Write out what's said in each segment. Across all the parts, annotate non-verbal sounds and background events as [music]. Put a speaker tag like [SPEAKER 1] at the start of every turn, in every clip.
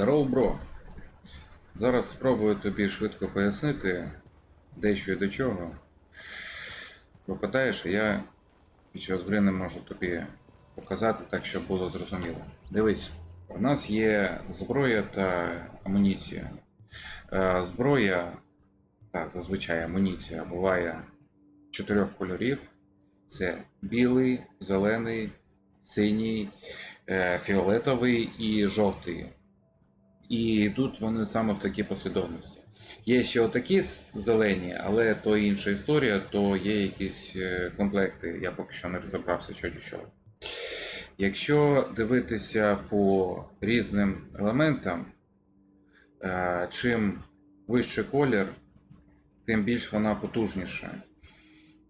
[SPEAKER 1] Здорово, бро. Зараз спробую тобі швидко пояснити, де що і до чого. Попитаєш, я під час гри не можу тобі показати так, щоб було зрозуміло. Дивись, у нас є зброя та амуніція. Е, Зброя, та зазвичай амуніція буває чотирьох кольорів: це білий, зелений, синій, е, фіолетовий і жовтий. І йдуть вони саме в такій послідовності. Є ще отакі зелені, але то інша історія, то є якісь е, комплекти. Я поки що не розібрався, що до чого. Якщо дивитися по різним елементам, е, чим вищий колір, тим більш вона потужніша.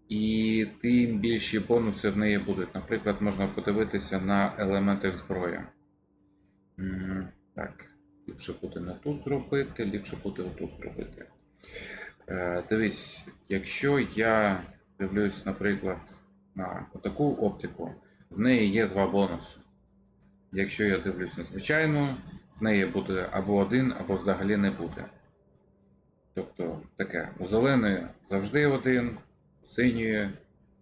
[SPEAKER 1] І тим більші бонуси в неї будуть. Наприклад, можна подивитися на елементи зброї. Так, ліпше буде не тут зробити, ліпше буде отут зробити. Е, дивись, якщо я дивлюсь, наприклад, на таку оптику, в неї є два бонуси. Якщо я дивлюсь на звичайну, в неї буде або один, або взагалі не буде. Тобто таке, у зеленої завжди один, у синьої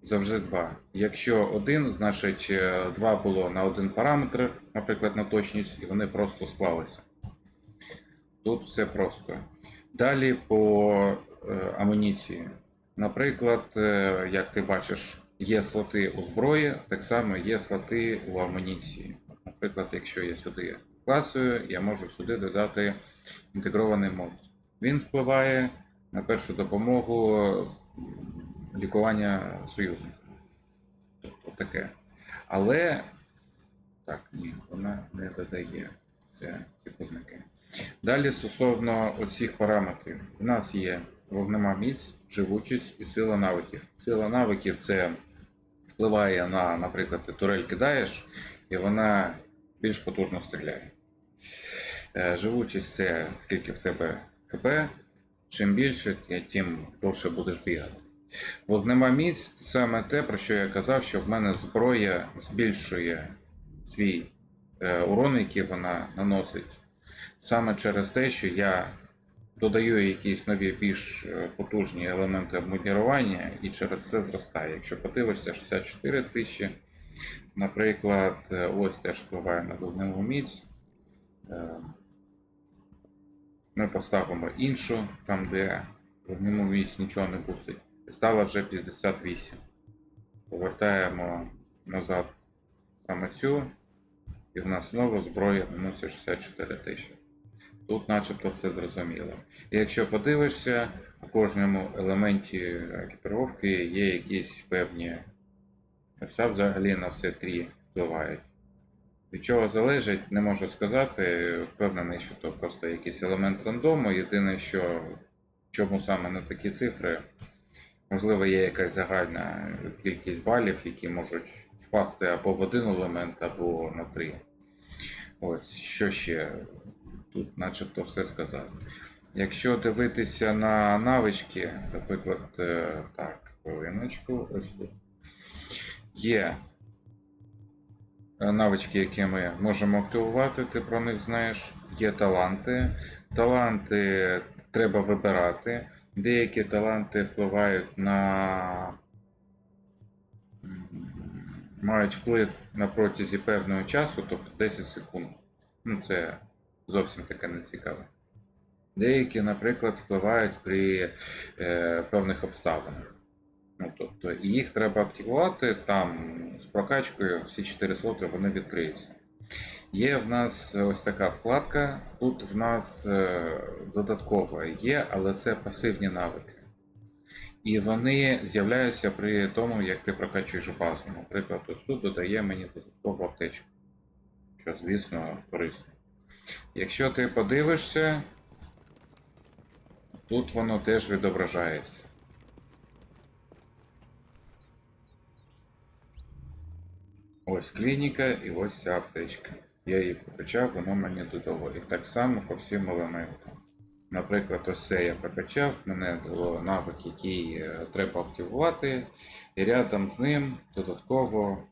[SPEAKER 1] завжди два. Якщо один, значить е, два було на один параметр, наприклад, на точність, і вони просто склалися. Тут все просто. Далі по е, амуніції. Наприклад, е, як ти бачиш, є слоти у зброї, так само є слоти у амуніції. Наприклад, якщо я сюди клацаю, я можу сюди додати інтегрований мод. Він впливає на першу допомогу лікування союзника. Тобто таке. Але так, ні, вона не додає це, ці познаки. Далі стосовно оцих параметрів. У нас є вогнема міць, живучість і сила навиків. Сила навиків це впливає на, наприклад, ти турель кидаєш, і вона більш потужно стріляє. Е, Живучість це скільки в тебе ХП. Чим більше, тим довше будеш бігати. Вогнема міць це саме те, про що я казав, що в мене зброя збільшує свій е, урон, який вона наносить. Саме через те, що я додаю якісь нові більш е, потужні елементи обмундірування, і через це зростає. Якщо подивишся, 64 тисячі, наприклад, е, ось теж впливає на вогневу міць. Е, Ми поставимо іншу, там де вогневу міць нічого не пустить. Стало вже 58. Повертаємо назад саме цю, і в нас знову зброя наносить 64 тисячі. Тут начебто все зрозуміло. І якщо подивишся, у кожному елементі екіпіровки є якісь певні. Все взагалі на все три впливають. Від чого залежить, не можу сказати. Впевнений, що то просто якийсь елемент рандому. Єдине, що чому саме на такі цифри, можливо, є якась загальна кількість балів, які можуть впасти або в один елемент, або на три. Ось що ще тут, начебто, все сказав. Якщо дивитися на навички, наприклад, е, так, хвилиночку, ось тут. Є навички, які ми можемо активувати, ти про них знаєш. Є таланти. Таланти треба вибирати. Деякі таланти впливають на. мають вплив на протязі певного часу, тобто 10 секунд. Ну, це зовсім таке не цікаве. Деякі, наприклад, впливають при е, певних обставинах. Ну, тобто, і їх треба активувати там з прокачкою, всі 4 слоти вони відкриються. Є в нас ось така вкладка. Тут в нас е, додатково є, але це пасивні навики. І вони з'являються при тому, як ти прокачуєш базу. Наприклад, ось тут додає мені додаткову аптечку, що, звісно, корисно. Якщо ти подивишся, тут воно теж відображається. Ось клініка і ось ця аптечка. Я її прокачав, воно мені додало. І так само по всім елементам. Наприклад, ось це я прокачав, мене дало навик, який е, треба активувати, і рядом з ним додатково,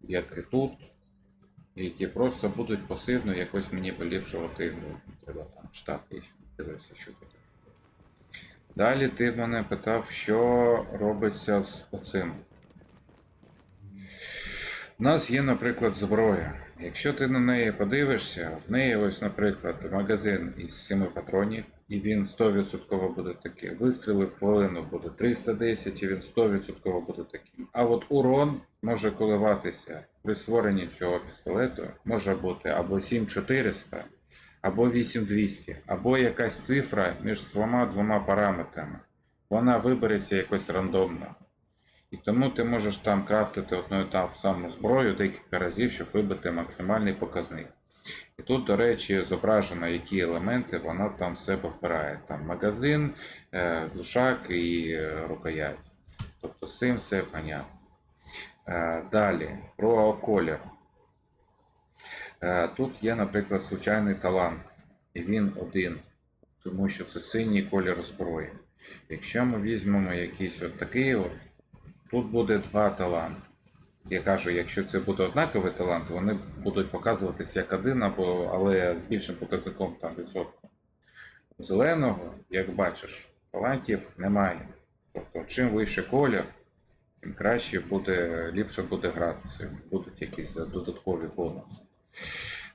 [SPEAKER 1] як і тут, які просто будуть пасивно якось мені поліпшувати гру. Треба там ще дивитися, що тут. Далі ти в мене питав, що робиться з оцим. У нас є, наприклад, зброя. Якщо ти на неї подивишся, в неї ось, наприклад, магазин із 7 патронів, і він 100% буде такий. Вистріли хвилину буде 310, і він 100% буде таким. А от урон може коливатися при створенні цього пістолету, може бути або 7400, або 8200, або якась цифра між двома двома параметрами. Вона вибереться якось рандомно. І тому ти можеш там крафтити одну і ту саму зброю декілька разів, щоб вибити максимальний показник. І тут, до речі, зображено, які елементи вона там в себе вбирає. Там магазин, е, глушак і е, рукоять. Тобто з цим все понятно. Е, Далі, про колір. Тут є, наприклад, случайний талант, і він один, тому що це синій колір зброї. Якщо ми візьмемо якийсь от такий, от, тут буде два таланти. Я кажу, якщо це буде однаковий талант, вони будуть показуватися як один, або, але з більшим показником там відсотком. Зеленого, як бачиш, талантів немає. Тобто, чим вище колір, тим краще буде, ліпше буде гратися, будуть якісь додаткові бонуси.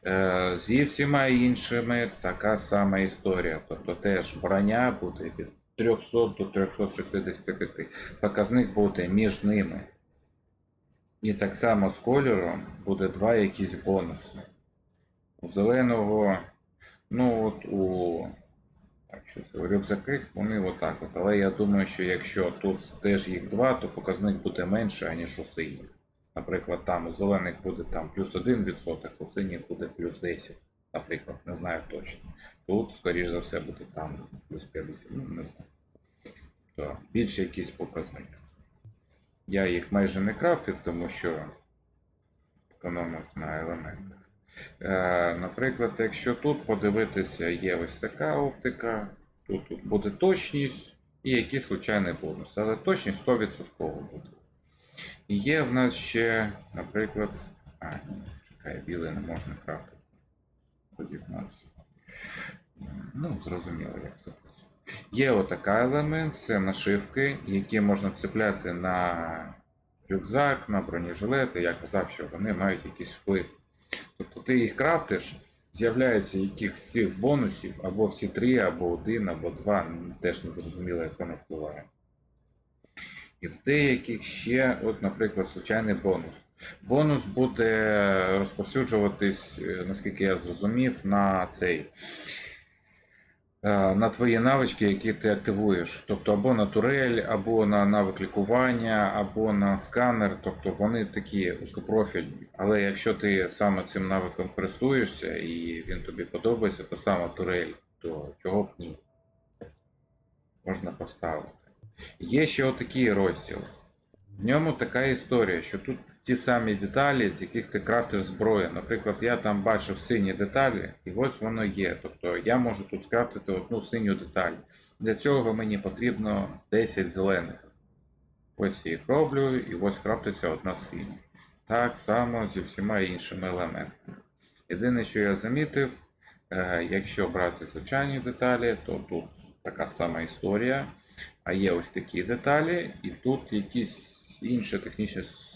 [SPEAKER 1] Е, Зі всіма іншими така сама історія. Тобто теж броня буде від 300 до 365. Показник буде між ними. І так само з кольором буде два якісь бонуси. У зеленого, ну от у. Так, що це у рюкзаках вони отак от. Але я думаю, що якщо тут теж їх два, то показник буде менше, аніж у синіх. Наприклад, там у зелених буде там плюс 1%, у синіх буде плюс 10. Наприклад, не знаю точно. Тут, скоріш за все, буде там плюс 50, ну не знаю. То більше якийсь показник. Я їх майже не крафтив, тому що економив на елементах. Е, наприклад, якщо тут подивитися, є ось така оптика, тут, тут буде точність і якийсь случайний бонус. Але точність 100% буде. Є в нас ще, наприклад. А, ні, чекай, білий не можна крафтити. Тоді в нас. Ну, зрозуміло, як це. Є отака елемент, це нашивки, які можна вцепляти на рюкзак, на бронежилети. Я казав, що вони мають якийсь вплив. Тобто ти їх крафтиш, з'являється яких з цих бонусів, або всі три, або один, або два, теж не зрозуміло, як воно впливає. І в деяких ще, от, наприклад, случайний бонус. Бонус буде розповсюджуватись, е, наскільки я зрозумів, на цей. Е, На твої навички, які ти активуєш. Тобто або на турель, або на навик лікування, або на сканер. Тобто вони такі узкопрофільні. Але якщо ти саме цим навиком користуєшся і він тобі подобається, то саме турель, то чого б ні. Можна поставити. Є ще отакий розділ. В ньому така історія, що тут ті самі деталі, з яких ти крафтиш зброю. Наприклад, я там бачив сині деталі, і ось воно є. Тобто я можу тут скрафтити одну синю деталь. Для цього мені потрібно 10 зелених. Ось їх роблю, і ось крафтиться одна синя. Так само зі всіма іншими елементами. Єдине, що я замітив, е, якщо брати звичайні деталі, то тут така сама історія. А є ось такі деталі, і тут якісь інші технічні с-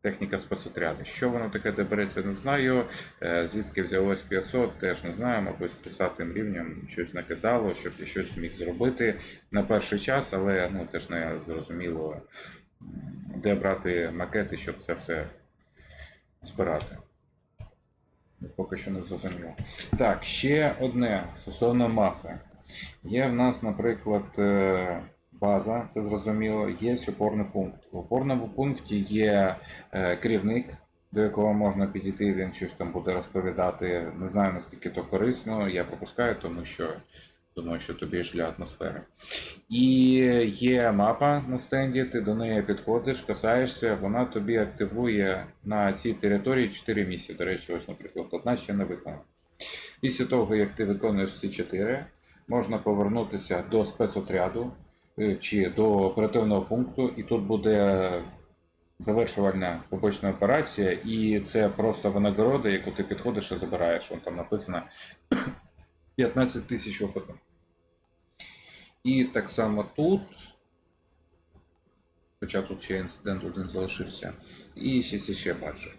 [SPEAKER 1] техніка спецотряду. Що воно таке де береться, не знаю. Е, Звідки взялось 500, теж не знаю. Мабуть, з 30 рівнем щось накидало, щоб я щось міг зробити на перший час, але ну, теж не зрозуміло, де брати макети, щоб це все збирати. Поки що не зрозуміло. Так, ще одне стосовно мапи. Є в нас, наприклад, е, база, це зрозуміло, є опорний пункт. В опорному пункті є е, керівник, до якого можна підійти, він щось там буде розповідати. Не знаю наскільки то корисно, я пропускаю, тому що думаю, що тобі ж для атмосфери. І є мапа на стенді, ти до неї підходиш, касаєшся, вона тобі активує на цій території 4 місії. До речі, ось, наприклад, одна ще не виконана. Після того, як ти виконуєш всі 4, можна повернутися до спецотряду чи до оперативного пункту, і тут буде завершувальна побочна операція, і це просто винагорода, яку ти підходиш і забираєш. Вон там написано [clears throat] 15 тисяч опиту. І так само тут. Хоча тут ще інцидент один залишився. І ще ще баджі.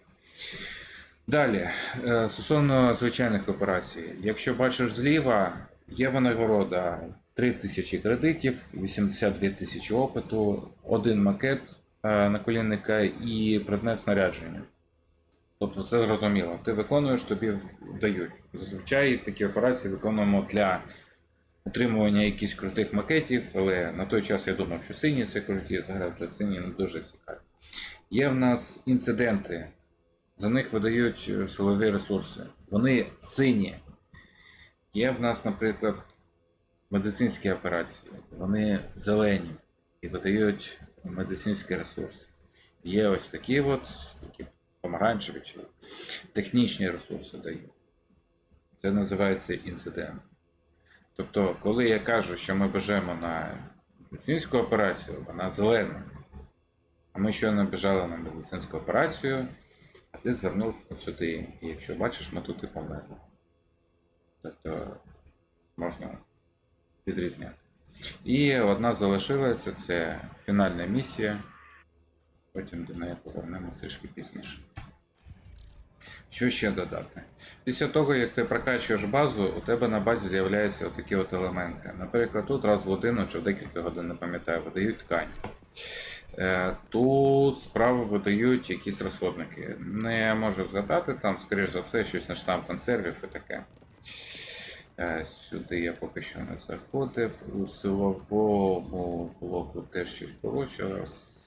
[SPEAKER 1] Далі, е, стосовно звичайних операцій. Якщо бачиш зліва, є винагорода 3 тисячі кредитів, 82 тисячі опиту, один макет е, наколінника і предмет снарядження. Тобто це зрозуміло. Ти виконуєш, тобі дають. Зазвичай такі операції виконуємо для отримування якихось крутих макетів, але на той час я думав, що сині це круті, зараз для сині не дуже цікаві. Є в нас інциденти, за них видають силові ресурси. Вони сині. Є в нас, наприклад, медицинські операції, вони зелені і видають медицинський ресурс. Є ось такі от, які помаранчеві чи технічні ресурси дають. Це називається інцидент. Тобто, коли я кажу, що ми бежимо на медицинську операцію, вона зелена. А ми щойно біжали на медицинську операцію, а ти звернув от сюди. І якщо бачиш, ми тут і померли. Тобто можна відрізняти. І одна залишилася це фінальна місія. Потім до неї повернемось трішки пізніше. Що ще додати? Після того, як ти прокачуєш базу, у тебе на базі з'являються такі от елементи. Наприклад, тут раз в годину чи в декілька годин, не пам'ятаю, видають ткань. Е, Тут справа видають якісь розходники. Не можу згадати, там, скоріш за все, щось на штамп консервів і таке. Е, Сюди я поки що не заходив. У силовому блоку теж що раз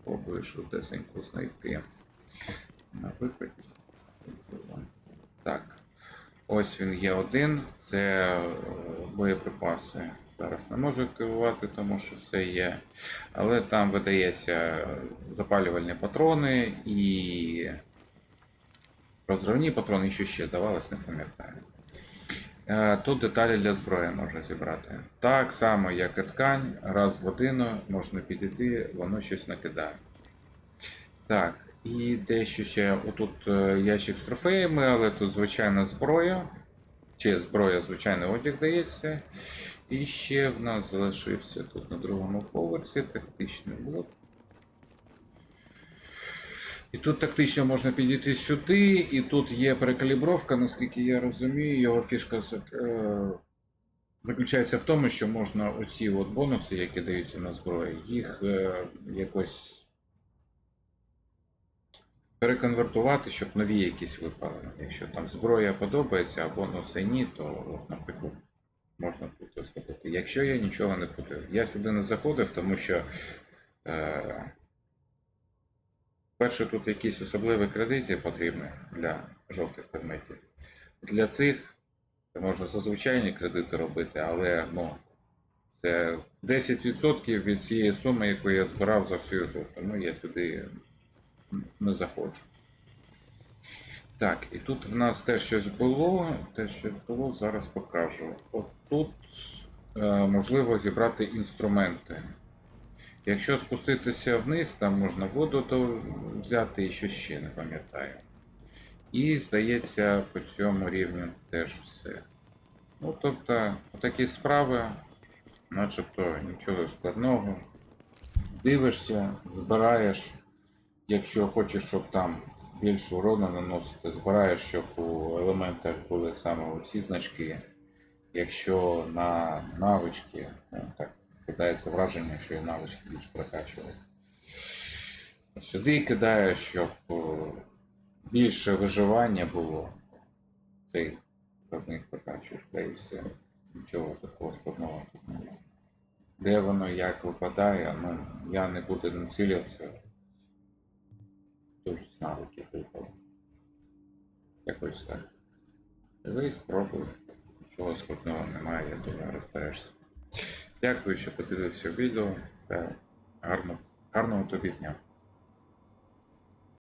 [SPEAKER 1] спробую швидесенько знайти на. Так. Ось він є один. Це е, боєприпаси. Зараз не можу активувати, тому що все є. Але там видається запалювальні патрони і розривні патрони, що ще давалось, не пам'ятаю. Е, Тут деталі для зброї можна зібрати. Так само, як і ткань, раз в годину можна підійти, воно щось накидає. Так, і дещо ще. Отут е, ящик з трофеями, але тут звичайна зброя. Чи зброя, звичайний одяг дається. І ще в нас залишився тут на другому поверсі тактичний блок. І тут тактично можна підійти сюди, і тут є перекалібровка, наскільки я розумію, його фішка е, заключається в тому, що можна оці от бонуси, які даються на зброю, їх е, якось переконвертувати, щоб нові якісь випали. Якщо там зброя подобається, а бонуси ні, то, от, наприклад, можна тут зробити. Якщо я нічого не купив. Я сюди не заходив, тому що. Е, Перше, тут якісь особливі кредити потрібні для жовтих предметів. Для цих можна зазвичайні кредити робити, але ну, це 10% від цієї суми, яку я збирав за всю ігру. Тому я сюди не заходжу. Так, і тут в нас теж щось було. Те, що було, зараз покажу. От тут е, можливо зібрати інструменти. Якщо спуститися вниз, там можна воду то взяти і що ще не пам'ятаю. І здається, по цьому рівню теж все. Ну, тобто, такі справи, начебто нічого складного. Дивишся, збираєш, якщо хочеш, щоб там більше урону наносити, збираєш, щоб у елементах були саме ці значки. Якщо на навички, ну, так кидається враження, що і навички більш прокачували. Сюди кидаю, щоб більше виживання було. Цей них прокачуєш, та і все. Нічого такого складного тут немає. Де воно як випадає, ну я не буду націлюватися. Дуже з навиків випало. Якось так. Дивись, спробуй. Нічого складного немає, я думаю, розберешся. Дякую, що подивився відео та гарно, гарного тобі дня.